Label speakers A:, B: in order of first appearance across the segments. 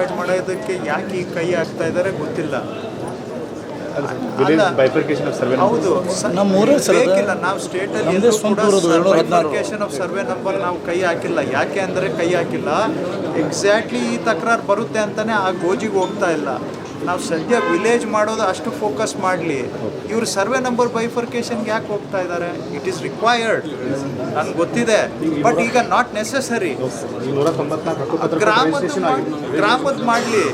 A: ಮಾಡೋದಕ್ಕೆ ಯಾಕೆ ಈ ಕೈ ಹಾಕ್ತಾ ಇದ್ದಾರೆ ಗೊತ್ತಿಲ್ಲ. ಹೌದು
B: ನಮ್ಮ
A: ಬೇಕಿಲ್ಲ ನಾವು ಸ್ಟೇಟ್ ಅಲ್ಲಿ
B: ನಮ್ದೇ ಸ್ವಂತ ಊರದು, ಏಳ್ನೂರ ಹದಿನಾರು.
A: ಆಫ್ ಸರ್ವೆ ನಂಬರ್ ನಾವು ಕೈ ಹಾಕಿಲ್ಲ. ಯಾಕೆ ಅಂದ್ರೆ ಕೈ ಹಾಕಿಲ್ಲ. ಎಕ್ಸಾಕ್ಟ್ಲಿ ಈ ತಕರಾರು ಬರುತ್ತೆ ಅಂತಾನೆ ಆ ಗೋಜಿಗೆ ಹೋಗ್ತಾ ಇಲ್ಲ. ನಾವು ಸದ್ಯ ವಿಲೇಜ್ ಮಾಡೋದು ಅಷ್ಟು ಫೋಕಸ್ ಮಾಡಲಿ. ಇವರು ಸರ್ವೆ ನಂಬರ್ ಬೈಫರ್ಕೇಶನ್ಗೆ ಯಾಕೆ ಹೋಗ್ತಾ ಇದ್ದಾರೆ ಇಟ್ ಈಸ್ ರಿಕ್ವೈರ್ಡ್ ನನ್ಗೆ ಗೊತ್ತಿದೆ. ಬಟ್ ಈಗ ನಾಟ್ ನೆಸೆಸರಿ ಗ್ರಾಮದ ಗ್ರಾಮದ ಮಾಡಲಿ.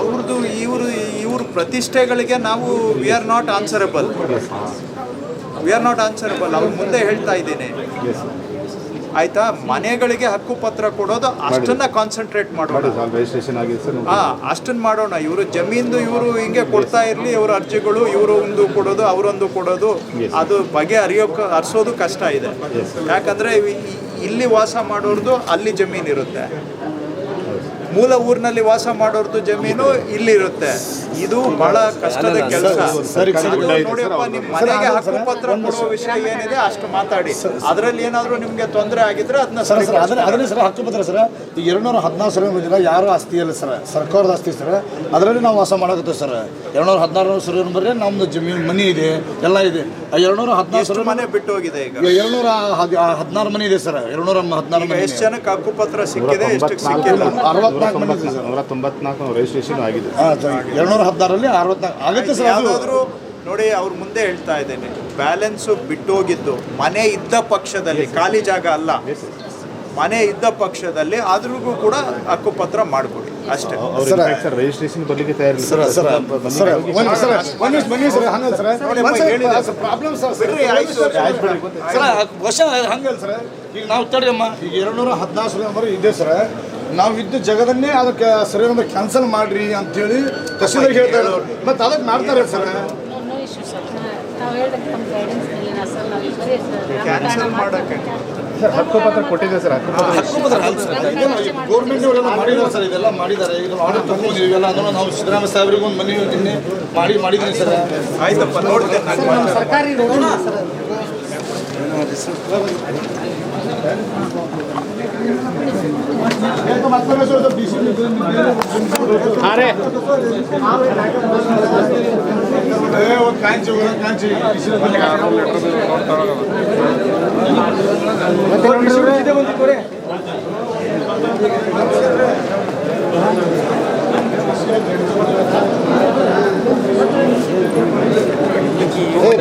A: ಅವ್ರದ್ದು ಇವರು ಇವ್ರ ಪ್ರತಿಷ್ಠೆಗಳಿಗೆ ನಾವು we are not answerable we are not answerable ಅವ್ರ ಮುಂದೆ ಹೇಳ್ತಾ ಇದ್ದೀನಿ. ಆಯ್ತಾ? ಮನೆಗಳಿಗೆ ಹಕ್ಕುಪತ್ರ ಕೊಡೋದು ಅಷ್ಟನ್ನ ಕಾನ್ಸಂಟ್ರೇಟ್ ಮಾಡೋಣ. ಅಷ್ಟನ್ನ ಮಾಡೋಣ. ಇವರು ಜಮೀನ್ದು ಇವರು ಹಿಂಗೆ ಕೊಡ್ತಾ ಇರಲಿ ಇವ್ರ ಅರ್ಜಿಗಳು ಇವರು ಒಂದು ಕೊಡೋದು ಅವರೊಂದು ಕೊಡೋದು. ಅದು ಬಗೆ ಅರಿಯೋಕೆ ಅರ್ಸೋದು ಕಷ್ಟ ಇದೆ. ಯಾಕಂದ್ರೆ ಇಲ್ಲಿ ವಾಸ ಮಾಡೋರ್ದು ಅಲ್ಲಿ ಜಮೀನ್ ಇರುತ್ತೆ. ಮೂಲ ಊರಿನಲ್ಲಿ ವಾಸ ಮಾಡೋರ್ದು ಜಮೀನು ಇಲ್ಲಿ ಇರುತ್ತೆ ಇದು ಬಹಳ ಕಷ್ಟದ ಕೆಲಸ. ನೋಡಿಯಪ್ಪ ನಿಮ್ಮ ಮನೆಗೆ ಹಕ್ಕುಪತ್ರ ಕೊಡುವ ವಿಷಯ ಏನಿದೆ ಅಷ್ಟು ಮಾತಾಡಿ. ಅದರಲ್ಲಿ ಏನಾದರೂ ನಿಮಗೆ ತೊಂದರೆ ಆಗಿದ್ರೆ ಅದನ್ನ
B: ಸರ್ ಸರ್ ಅದನ್ನ ಅದನ್ನೇ ಸರ್ ಹಕ್ಕುಪತ್ರ ಸರ್. ಈಗ ಎರಡ್ನೂರ ಹದಿನಾರು ಸರ್ ಬಂದಿಲ್ಲ ಯಾರು ಆಸ್ತಿ ಇಲ್ಲ ಸರ್? ಸರ್ಕಾರದ ಆಸ್ತಿ ಸರ್. ಅದರಲ್ಲಿ ನಾವು ವಾಸ ಮಾಡಕತ್ತೀವಿ ಸರ್. ಎರಡ್ನೂರ ಹದಿನಾರು ಸರ್ ಬಂದರೆ ನಮ್ದು ಜಮೀನು ಮನಿ ಇದೆ ಎಲ್ಲ ಇದೆ. ಎರಡ್ನೂರ ಹದಿನಾರು
A: ಎಷ್ಟು
B: ಸರ್
A: ಮನೆ ಬಿಟ್ಟು ಹೋಗಿದೆ ಈಗ?
B: ಎರಡ್ನೂರ ಹದಿನಾರು ಮನೆ ಇದೆ ಸರ್ ಎರಡ್ನೂರ ಹದಿನಾರು ಮನೆ
A: ಎಷ್ಟು ಜನಕ್ಕೆ ಹಕ್ಕುಪತ್ರ ಸಿಕ್ಕಿದೆ ಎಷ್ಟಕ್ಕೆ ಸಿಕ್ಕಿಲ್ಲ?
B: ಅರವತ್ನಾಲ್ಕು ಮನಿ ಇದೆ ಸರ್.
C: ನೂರ ತೊಂಬತ್ನಾಲ್ಕು ರಿಜಿಸ್ಟ್ರೇಷನ್ ಆಗಿದೆ.
B: ಎರಡ್ನೂರ ಹದಿನಾರಲ್ಲಿ ಅರವತ್ನಾಲ್ಕು ಆಗುತ್ತೆ ಸರ್
A: ಯಾವುದಾದ್ರೂ ನೋಡಿ ಅವ್ರ ಮುಂದೆ ಹೇಳ್ತಾ ಇದ್ದೇನೆ. ಬ್ಯಾಲೆನ್ಸು ಬಿಟ್ಟೋಗಿದ್ದು ಮನೆ ಇದ್ದ ಪಕ್ಷದಲ್ಲಿ ಖಾಲಿ ಜಾಗ ಅಲ್ಲ. ಮನೆ ಇದ್ದ ಪಕ್ಷದಲ್ಲಿ ಅದ್ರಿಗೂ ಕೂಡ ಹಕ್ಕುಪತ್ರ ಮಾಡಿಕೊಡಿ ಅಷ್ಟೇ.
C: ಅವ್ರು
B: ಸರ್,
C: ರಿಜಿಸ್ಟ್ರೇಷನ್ ಬರ್ಲಿಕ್ಕೆ
B: ಸರ್ ಸರ್. ಸರ್. ಒಂದು ಸರ್ ಒಂದು ನಿಮಿಷ ಬನ್ನಿ ಸರ್. ಹಂಗಲ್ಲ ಸರ್. ಸರ್
A: ಹೇಳಿದೆ.
B: ಸರ್ ಪ್ರಾಬ್ಲಮ್ ಸರ್
A: ಬಿಡ್ರಿ, ಆಯ್ತು.
B: ಆಯ್ತು ಸರ್. ವರ್ಷ ಹಂಗಲ್ಲ ಸರ್. ಈಗ ನಾವು ತಡಿಯಮ್ಮ ಈಗ ಎರಡ್ನೂರ ಹದಿನಾರು ನಂಬರ್ ಇದೆ ಸರ್. ನಾವು ಇದ್ದ ಜಗದನ್ನೇ ಅದಕ್ಕೆ ಸರಿ ನಂಬರ್ ಕ್ಯಾನ್ಸಲ್ ಮಾಡ್ರಿ ಅಂತೇಳಿ ತಹಸೀಲ್ದಾರ್ ಹೇಳ್ತಾ ಇದ್ರು ಮತ್ತೆ ಅದಕ್ಕೆ ಮಾಡ್ತಾರೆ ಸರ್.
D: No issue sir. ನಾವು ಹೇಳ್ದಂಗೆ ನಮ್ಮ ಗೈಡೆನ್ಸ್ನಲ್ಲಿ ನಾ ಸರ್ ನಾವು ಬರೀ
A: ಕ್ಯಾನ್ಸಲ್ ಮಾಡೋಕ್ಕೆ.
C: ಸರ್ ಹಕ್ಕುಪತ್ರ ಕೊಟ್ಟಿದೆ ಸರ್? ಹಕ್ಕುಪತ್ರ
B: ಹಕ್ಕುಪತ್ರ ಅಲ್ಲ ಸರ್ ಗೌರ್ಮೆಂಟ್ ಅವರೆಲ್ಲ ಮಾಡಿದ್ದಾರೆ ಸರ್ ಇದೆಲ್ಲ ಮಾಡಿದ್ದಾರೆ. ಈಗ ಆರ್ಡರ್ ತಗೊಂಡು ಇವೆಲ್ಲ ಅಂದ್ರೆ ನಾವು ಸಿದ್ದರಾಮಯ್ಯ ಸಾಹೇಬ್ರಿಗೆ ಒಂದು ಮನೆ ನಿನ್ನೆ ಮಾಡಿ ಮಾಡಿದ್ದೀನಿ ಸರ್.
A: ಆಯ್ತಪ್ಪ ನೋಡ್ತೇನೆ
D: ಸರ್ಕಾರಿ road sir?
B: Kanchi Kanchi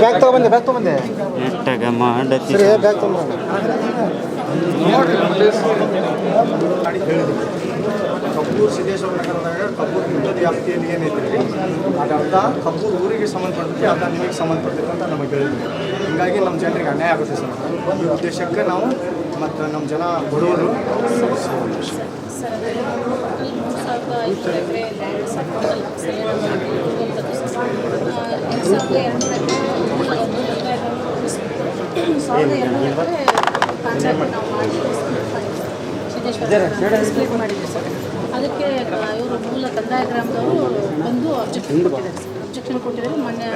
E: bag ತಗೊಂಬಂದೆ bag ತಗೊಂಬಂದೆ
F: ನೆಟ್ಟಗ ಮಾಡತಿ
E: ಸರಿ ಬ್ಯಾಗ್ ತಗೊಂಬಂದೆ
G: ಕಬ್ಬೂರು ಸಿದ್ದೇಶ್ವರ ನಗರದಾಗ ಕಬ್ಬೂರು ಯುದ್ಧದ ವ್ಯಾಪ್ತಿಯಲ್ಲಿ ಏನೈತೆ ಅದು ಅರ್ಧ ಕಬ್ಬೂರು ಊರಿಗೆ ಸಂಬಂಧಪಟ್ಟಂತೆ ಅರ್ಧ ನಿಮಗೆ ಸಂಬಂಧಪಟ್ಟಿದೆ ಅಂತ ನಮಗೆ ಹೇಳಿದ್ವಿ ಹೀಗಾಗಿ ನಮ್ಮ ಜನರಿಗೆ ಅನ್ಯಾಯ ಆಗುತ್ತೆ ಸರ್. ಈ ಉದ್ದೇಶಕ್ಕೆ ನಾವು ಮತ್ತು ನಮ್ಮ ಜನ ಬಡವರು
D: ಸಾವಿರದ ಎರಡು ಸಾವಿರದ ಅದಕ್ಕೆ ಇವರು ಮೂಲ ಕಂದಾಯ ಗ್ರಾಮದವರು ಬಂದು ಅಬ್ಜೆಕ್ಷನ್ ಕೊಟ್ಟಿದ್ದಾರೆ. ಅಬ್ಜೆಕ್ಷನ್ ಕೊಟ್ಟಿದ್ದಾರೆ ಮೊನ್ನೆ